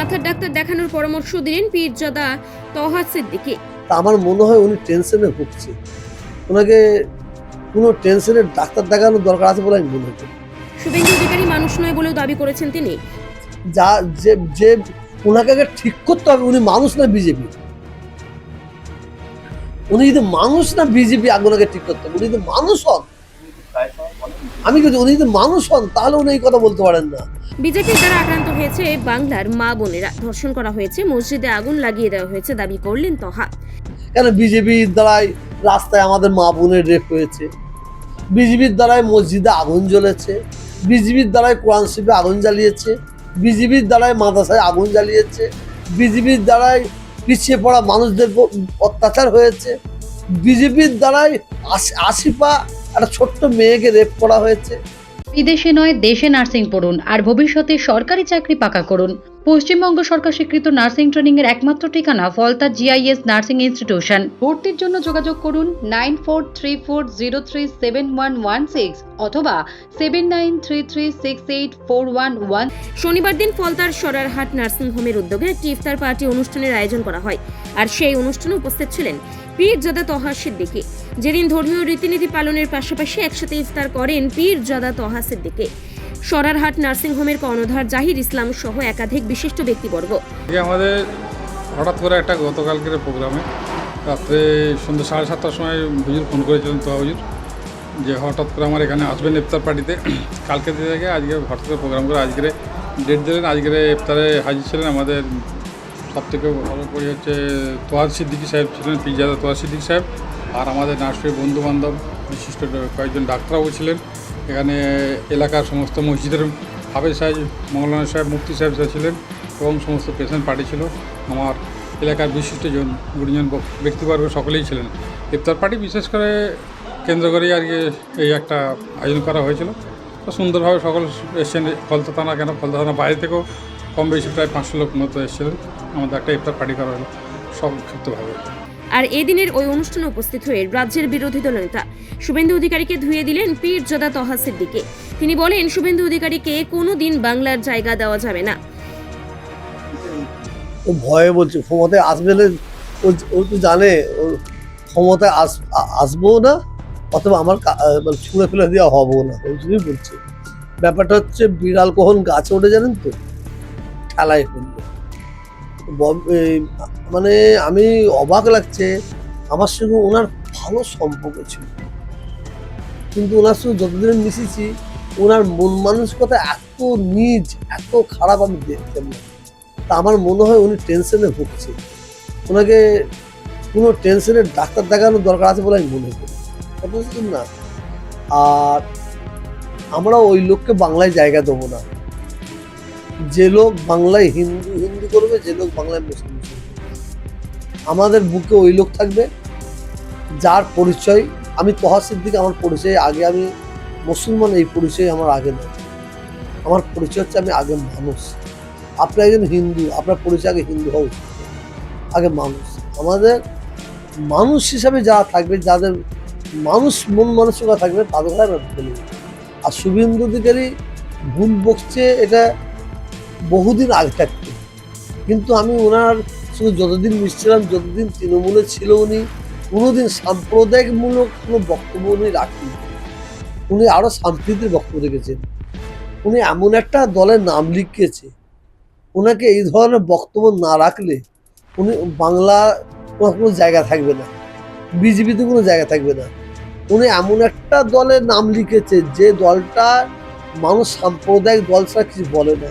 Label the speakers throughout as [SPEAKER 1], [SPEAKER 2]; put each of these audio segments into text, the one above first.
[SPEAKER 1] মাথার ডাক্তার দেখানোর পরামর্শ দিলেন পীরজাদা তহা সিদ্দিকী।
[SPEAKER 2] তা আমার মনে হয় উনি টেনশনে ভুগছে। ওনাকে কোনো টেনশনের ডাক্তার দেখানোর দরকার আছে বলে আমি মনে করি।
[SPEAKER 1] শুভেন্দু অধিকারী মানুষ নয় বলেও দাবি করেছেন তিনি।
[SPEAKER 2] যা যে যে ওনাকে আগে ঠিক করতে হবে উনি মানুষ না বিজেপি। উনি যদি মানুষ না বিজেপি আগে ওনাকে ঠিক করতে হবে। উনি যদি মানুষ হন আমি কিন্তু উনি যদি মানুষ হন তাহলে উনি এই কথা বলতে পারেন না।
[SPEAKER 1] বিজেপির দ্বারা আক্রান্ত হয়েছে বাংলার মা বোনেরা। ধর্ষণ করা হয়েছে মসজিদে আগুন লাগিয়ে দেওয়া হয়েছে দাবি করলেন তহা।
[SPEAKER 2] কেন বিজেপির দ্বারাই রাস্তায় আমাদের মা বোনের রেপ হয়েছে? বিজেপির দ্বারাই মসজিদে আগুন জ্বলেছে। বিজেপির দ্বারাই কোরআন শিবে আগুন জ্বালিয়েছে। বিজেপির দ্বারাই মাদ্রাসায় আগুন জ্বালিয়েছে। বিজেপির দ্বারাই পিছিয়ে পড়া মানুষদের অত্যাচার হয়েছে। বিজেপির দ্বারাই আশি আশি পা একটা ছোট্ট মেয়েকে রেপ করা হয়েছে।
[SPEAKER 3] বিদেশে নয়, দেশে নার্সিং পড়ুন, আর ভবিষ্যতে সরকারি চাকরি পাকা করুন। পশ্চিমবঙ্গ সরকার স্বীকৃত নার্সিং ট্রেনিং এর একমাত্র ঠিকানা ফলতা জিআইএস নার্সিং ইনস্টিটিউশন। ভর্তির জন্য যোগাযোগ করুন nine four three four zero three seven one one six অথবা seven nine three three six eight four one one.
[SPEAKER 1] শনিবার দিন ফলতার সরারহাট নার্সিং হোমের উদ্যোগে একটি ইফতার পার্টি অনুষ্ঠানের আয়োজন করা হয় আর সেই অনুষ্ঠানে উপস্থিত ছিলেন পীরজাদা তহা সিদ্দিকী, যেদিন ধর্মীয় রীতিনীতি পালনের পাশাপাশি একসাথে ইফতার করেন পীরজাদা তহা সিদ্দিকী। সরারহাট নার্সিং হোমের কর্ণধার জাহির ইসলাম সহ একাধিক বিশিষ্ট ব্যক্তিবর্গ।
[SPEAKER 4] আমাদের হঠাৎ করে একটা গতকালকের প্রোগ্রামে রাত্রে সন্ধ্যা সাড়ে সাতটার সময় হুজুর ফোন করেছিলেন তো হুজুর, যে হঠাৎ করে আমার এখানে আসবেন ইফতার পার্টিতে। কালকে থেকে আজকে হঠাৎ করে প্রোগ্রাম করে আজকে ডেট দিলেন আজকে ইফতারে হাজির ছিলেন আমাদের সব থেকে ভালো করে হচ্ছে তোয়াজ সিদ্দিকী সাহেব ছিলেন পিজাদা তোয়াজ সিদ্দিকী সাহেব, আর আমাদের নার্সের বন্ধু বান্ধব বিশিষ্ট কয়েকজন ডাক্তারবাবু ছিলেন। এখানে এলাকার সমস্ত মসজিদের হাফেজ সাহেব, মৌলানা সাহেব, মুফতি সাহেব ছিলেন এবং সমস্ত পেশেন্ট পার্টি ছিল। আমার এলাকার বিশিষ্ট জন, গুণীজন ব্যক্তিবর্গ সকলেই ছিলেন। ইফতার পার্টি বিশেষ করে কেন্দ্র করেই আর কি এই একটা আয়োজন করা হয়েছিল। সুন্দরভাবে সকল এসছেন ফলতা থানা কেন? ফলতা থানা বাইরে থেকেও কম বেশি প্রায় পাঁচশো লোক মতো এসেছিলেন। আমাদের একটা ইফতার পার্টি করা হলো। সংক্ষিপ্তভাবে
[SPEAKER 1] আর এদিনের ওই অনুষ্ঠানে উপস্থিত হয়ে রাজ্যের বিরোধী দলনেতা শুভেন্দু অধিকারীকে ধুয়ে দিলেন পীরজাদা তহা সিদ্দিকী তিনি বলেন, শুভেন্দু অধিকারীকে কোনোদিন বাংলার জায়গা দেওয়া যাবে না।
[SPEAKER 2] ও ভয়ে বলছে, ক্ষমতায় আসবে না? ও তো জানে, ও ক্ষমতায় আস আসব না, অথবা আমার মানে ছুঁড়ে ফেলে দেওয়া হব না, ওই জন্যই বলছে। ব্যাপারটা হচ্ছে, বিড়াল কখন গাছে ওঠে জানেন তো? বব- এই মানে আমি অবাক লাগছে। আমার সঙ্গে ওনার ভালো সম্পর্ক ছিল। কিন্তু ওনার সঙ্গে যতদিন মিশেছি, ওনার মন মানসিকতা এত নিজ, এত খারাপ আমি দেখতাম না। তা আমার মনে হয় উনি টেনশনে ভুগছে। ওনাকে কোনো টেনশনের ডাক্তার দেখানোর দরকার আছে বলে আমি মনে করি। কথা না। আর আমরা ওই লোককে বাংলায় জায়গা দেবো না। যে লোক বাংলায় হিন্দু হিন্দু করবে, যে লোক বাংলায় মুসলিম। আমাদের বুকে ওই লোক থাকবে, যার পরিচয়, আমি তহাসির দিকে আমার পরিচয় আগে আমি মুসলমান, এই পরিচয় আমার আগে নয়। আমার পরিচয় হচ্ছে আমি আগে মানুষ। আপনি একজন হিন্দু, আপনার পরিচয় আগে হিন্দু উচিত আগে মানুষ। আমাদের মানুষ হিসাবে যারা থাকবে, যাদের মানুষ মন মানসিকতা থাকবে, তাদের আর শুভেন্দু অধিকারী ভুল বকছে, এটা বহুদিন আগে থাকতে। কিন্তু আমি ওনার সঙ্গে যতদিন মিশছিলাম, যতদিন তৃণমূলে ছিল উনি, কোনোদিন সাম্প্রদায়িকমূলক কোনো বক্তব্য উনি রাখেন উনি আরও শান্তিতে বক্তব্য রেখেছেন। উনি এমন একটা দলের নাম লিখিয়েছে ওনাকে এই ধরনের বক্তব্য না রাখলে উনি বাংলা কোনো জায়গা থাকবে না, বিজেপিতে কোনো জায়গা থাকবে না। উনি এমন একটা দলের নাম লিখেছে যে দলটা মানুষ সাম্প্রদায়িক দল ছাড়া কিছু বলে না।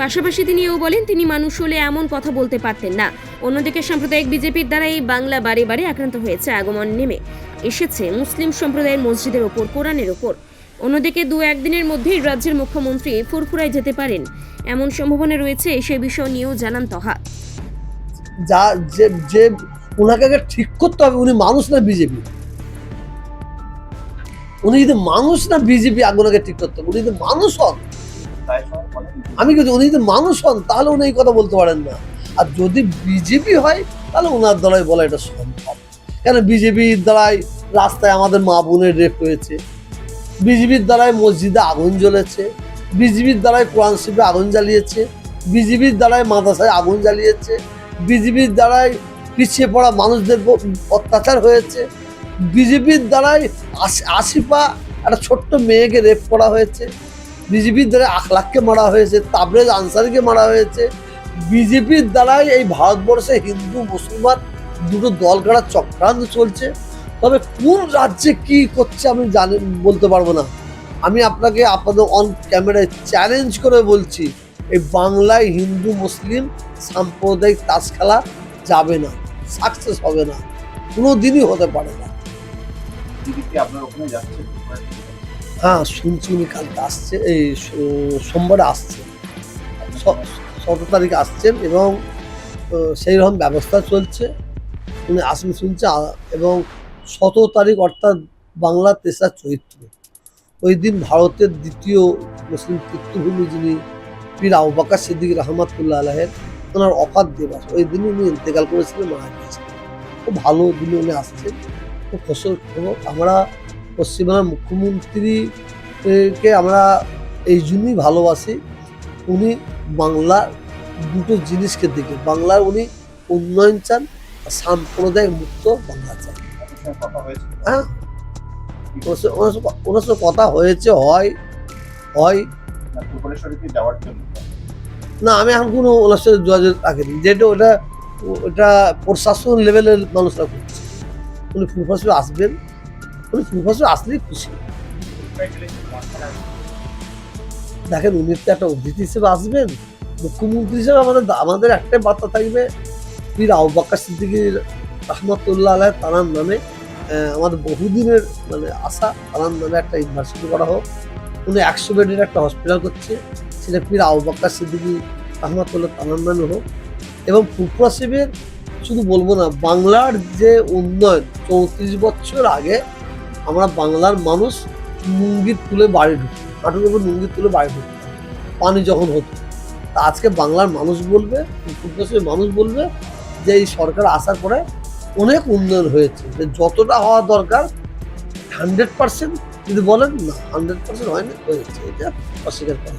[SPEAKER 1] পাশাপাশি তিনি এও বলেন, তিনি মানুষ হলে এমন কথা বলতে পারতেন না। অন্যদিকে সাম্প্রদায়িক বিজেপির দ্বারা এই বাংলা বারে বারে আক্রান্ত হয়েছে আগমন নেমে। এসেছে মুসলিম সম্প্রদায়ের মসজিদের ওপর, কোরআনের ওপর। অন্যদিকে দু একদিনের মধ্যেই রাজ্যের মুখ্যমন্ত্রী ফুরফুরায় যেতে পারেন। এমন সম্ভাবনা রয়েছে, সে বিষয় নিয়েও জানান তহা
[SPEAKER 2] যা, যে যে ওনাকে আগে ঠিক করতে হবে, উনি মানুষ না বিজেপি। উনি যদি মানুষ না বিজেপি আগুনকে ঠিক করতে উনি যদি মানুষ হন আমি কিন্তু উনি যদি মানুষ হন, তাহলে উনি এই কথা বলতে পারেন না। আর যদি বিজেপি হয়, তাহলে ওনার দ্বারাই বলা এটা সম্ভব। কেন বিজেপির দ্বারাই রাস্তায় আমাদের মা বোনের রেপ হয়েছে। বিজেপির দ্বারাই মসজিদে আগুন জ্বলেছে। বিজেপির দ্বারাই কোরআন শিবে আগুন জ্বালিয়েছে। বিজেপির দ্বারাই মাদ্রাসায় আগুন জ্বালিয়েছে। বিজেপির দ্বারাই পিছিয়ে পড়া মানুষদের অত্যাচার হয়েছে। বিজেপির দ্বারাই আশি আশিপা একটা ছোট্ট মেয়েকে রেপ করা হয়েছে। বিজেপির দ্বারা আখলাখকে মারা হয়েছে, তাবরেজ আনসারিকে মারা হয়েছে। বিজেপির দ্বারাই এই ভারতবর্ষে হিন্দু, মুসলমান দুটো দল কাটার চক্রান্ত চলছে। তবে কোন রাজ্যে কি করছে আমি জানি, বলতে পারব না। আমি আপনাকে আপনাদের অন ক্যামেরায় চ্যালেঞ্জ করে বলছি, এই বাংলায় হিন্দু, মুসলিম সাম্প্রদায়িক তাস খেলা যাবে না সাকসেস হবে না কোনো দিনই হতে পারে না।
[SPEAKER 5] আপনার ওখানে যাচ্ছে?
[SPEAKER 2] হ্যাঁ শুনছি উনি কালকে আসছে, এই সোমবারে আসছে। সতেরো তারিখে আসছেন এবং সেই রকম ব্যবস্থা চলছে। উনি আসবেন শুনছে এবং সতেরো তারিখ অর্থাৎ বাংলা তেসরা চৈত্র। ওই দিন ভারতের দ্বিতীয় মুসলিম তীর্থভূমি যিনি পীর আউবাকা সিদ্দিক রহমাতুল্লাহ আলাহের ওনার অফার দিবস। ওই দিন উনি ইন্তেকাল করেছিলেন, মারা গিয়েছিলেন। খুব ভালো দিনে উনি আসছেন খুব ফসল খবর। আমরা পশ্চিমবাংলার মুখ্যমন্ত্রীকে আমরা এই জন্যই ভালোবাসি। উনি বাংলার দুটো জিনিসকে দেখে, বাংলার উনি উন্নয়ন চান সাম্প্রদায়িক মুক্ত বাংলা চান। হ্যাঁ? ওনার সাথে- কথা হয়েছে, হয় হয়।
[SPEAKER 5] না,
[SPEAKER 2] আমি এখন কোনো ওনার সাথে যোগাযোগ রাখিনি। যেটা ওটা ওটা প্রশাসন লেভেলের মানুষরা করছে। উনি ফুলফাসে আসবেন। উনি ফুলফাসে আসলেই খুশি। দেখেন, উনি তো একটা অতিথি হিসেবে আসবেন। মুখ্যমন্ত্রী হিসেবে আমাদের আমাদের একটাই বার্তা থাকবে। পীর আউবাক্কা সিদ্দিকির রহমতুল্লাহ আলাহ তানার নামে আমাদের বহুদিনের মানে আশা তানার নামে একটা ইউনিভার্সিটি করা হোক। উনি একশো বেডের একটা হসপিটাল করছে। সেটা পীর আউবাক্কা সিদ্দিকি রহমতুল্লাহ তানার নামে হোক। এবং ফুলপুরা শিবের শুধু বলব না, বাংলার যে উন্নয়ন, চৌত্রিশ বছর আগে আমরা বাংলার মানুষ নুঙ্গি তুলে বাড়ি ঢুকি হাঁটুর উপর নুঙ্গির তুলে বাড়ি ঢুকি। পানি যখন হতো, তা আজকে বাংলার মানুষ বলবে শিবের মানুষ বলবে যে এই সরকার আসার পরে অনেক উন্নয়ন হয়েছে, যে যতটা হওয়া দরকার হান্ড্রেড পার্সেন্ট যদি বলেন না হান্ড্রেড পার্সেন্ট হয়নি, হয়েছে, এটা অস্বীকার করা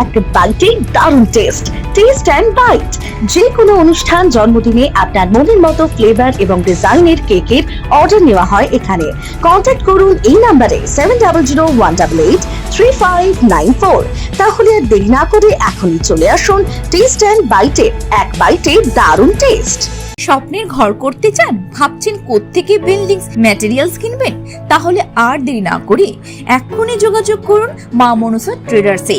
[SPEAKER 6] এক বাইটে দারুণ টেস্ট টেস্ট অ্যান্ড বাইট যে কোনো অনুষ্ঠান, জন্মদিনে আপনার মনের মতো ফ্লেভার এবং ডিজাইনের কেকের অর্ডার নেওয়া হয় এখানে। কন্ট্যাক্ট করুন এই নাম্বারে seven double zero one double eight three five nine four তাহলে আর দেরি না করে এখনই চলে আসুন টেস্ট অ্যান্ড বাইটে এক বাইটে দারুণ টেস্ট
[SPEAKER 7] স্বপ্নের ঘর করতে চান, ভাবছেন কোত্থেকে বিল্ডিংস ম্যাটেরিয়ালস কিনবেন? তাহলে আর দেরি না করে এক্ষুনি যোগাযোগ করুন মা মনসা ট্রেডার্সে